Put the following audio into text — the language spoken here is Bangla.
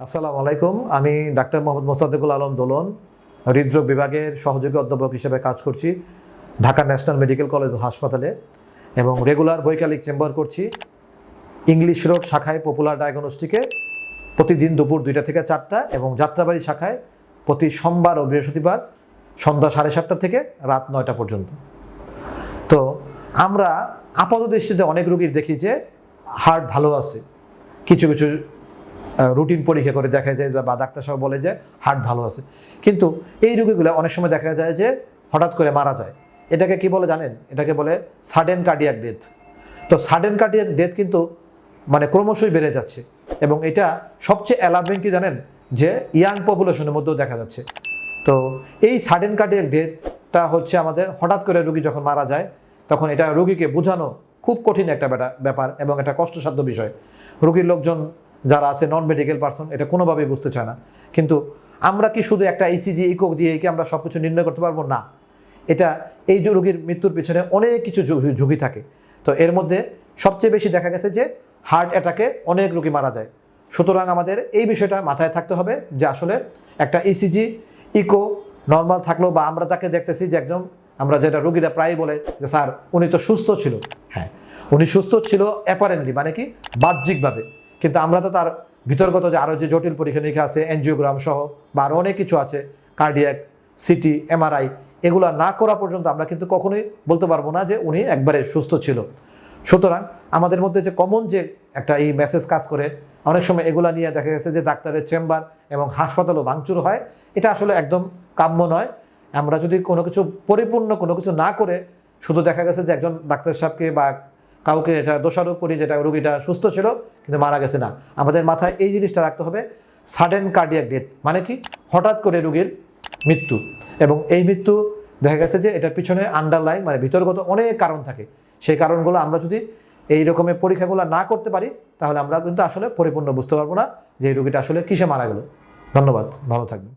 আসসালামু আলাইকুম। আমি ডাক্তার মোহাম্মদ মোসাদ্দেকুল আলম দোলন, হৃদরোগ বিভাগের সহযোগী অধ্যাপক হিসেবে কাজ করছি ঢাকা ন্যাশনাল মেডিকেল কলেজ ও হাসপাতালে এবং রেগুলার বৈকালিক চেম্বার করছি ইংলিশ রোগ শাখায় পপুলার ডায়াগনস্টিকে প্রতিদিন দুপুর দুইটা থেকে চারটা এবং যাত্রাবাড়ি শাখায় প্রতি সোমবার ও বৃহস্পতিবার সন্ধ্যা সাড়ে সাতটা থেকে রাত নয়টা পর্যন্ত। তো আমরা আপাত দৃষ্টিতে অনেক রুগীর দেখি যে হার্ট ভালো আছে, কিছু কিছু রুটিন পরীক্ষা করে দেখা যায় বা ডাক্তার সাহেব বলে যে হার্ট ভালো আছে। কিন্তু এই রোগীগুলো অনেক সময় দেখা যায় যে, হঠাৎ করে মারা যায়। এটাকে কি বলে জানেন? এটাকে বলে সাডেন কার্ডিয়াক ডেথ তো সাডেন কার্ডিয়াক ডেথ কিন্তু মানে ক্রমশই বেড়ে যাচ্ছে। এবং এটা সবচেয়ে অ্যালার্মিং কি জানেন? যে ইয়াং পপুলেশনের মধ্যেও দেখা যাচ্ছে। তো এই সাডেন কার্ডিয়াক ডেথটা হচ্ছে আমাদের হঠাৎ করে রুগী যখন মারা যায়, তখন এটা রুগীকে বোঝানো খুব কঠিন একটা ব্যাপার এবং একটা কষ্টসাধ্য বিষয়। রুগীর লোকজন যারা আছে নন মেডিকেল পার্সন এটা কোনোভাবেই বুঝতে চায় না। কিন্তু আমরা কি শুধু একটা ইসিজি ইকো দিয়ে কি আমরা সব কিছু নির্ণয় করতে পারব? না। এটা এই যে রোগীর মৃত্যুর পিছনে অনেক কিছু ঝুঁকি- থাকে। তো এর মধ্যে সবচেয়ে বেশি দেখা গেছে যে হার্ট অ্যাটাকে অনেক রোগী মারা যায়। সুতরাং আমাদের এই বিষয়টা মাথায় থাকতে হবে যে আসলে একটা ইসিজি ইকো নর্মাল থাকলেও বা আমরা তাকে দেখতেছি যে একদম আমরা যেটা রোগীরা প্রায় বলে যে, স্যার, উনি তো সুস্থ ছিল। হ্যাঁ উনি সুস্থ ছিল অ্যাপারেন্টলি মানে কি? বাহ্যিকভাবে। কিন্তু আমরা তো তার ভিতরগত যে আরও যে জটিল পরীক্ষা নিরীক্ষা আছে এনজিওগ্রাম সহ বা আরও অনেক কিছু আছে কার্ডিয়াক সিটি এমআরআই এগুলো না করা পর্যন্ত আমরা কিন্তু কখনোই বলতে পারব না যে উনি একবারে সুস্থ ছিল। সুতরাং আমাদের মধ্যে যে কমন যে একটা এই মেসেজ কাজ করে, অনেক সময় এগুলা নিয়ে দেখা গেছে যে ডাক্তারের চেম্বার এবং হাসপাতালও ভাঙচুর হয়। এটা আসলে একদম কাম্য নয়। আমরা যদি কোনো কিছু পরিপূর্ণ কোনো কিছু না করে, শুধু দেখা গেছে যে একজন ডাক্তার সাহেবকে বা কাউকে এটা দোষারোপ করি যেটা রোগীটা সুস্থ ছিল, কিন্তু মারা গেছে না। আমাদের মাথায় এই জিনিসটা রাখতে হবে সাডেন কার্ডিয়াক ডেথ মানে কি? হঠাৎ করে রোগীর মৃত্যু। এবং এই মৃত্যু দেখা গেছে যে এটার পিছনে আন্ডারলাইন মানে ভিতরগত অনেক কারণ থাকে। সেই কারণগুলো আমরা যদি এই রকমের পরীক্ষাগুলো না করতে পারি, তাহলে আমরা কিন্তু আসলে পরিপূর্ণ বুঝতে পারব না যে এই রোগীটা আসলে কিসে মারা গেল। ধন্যবাদ, ভালো থাকবেন।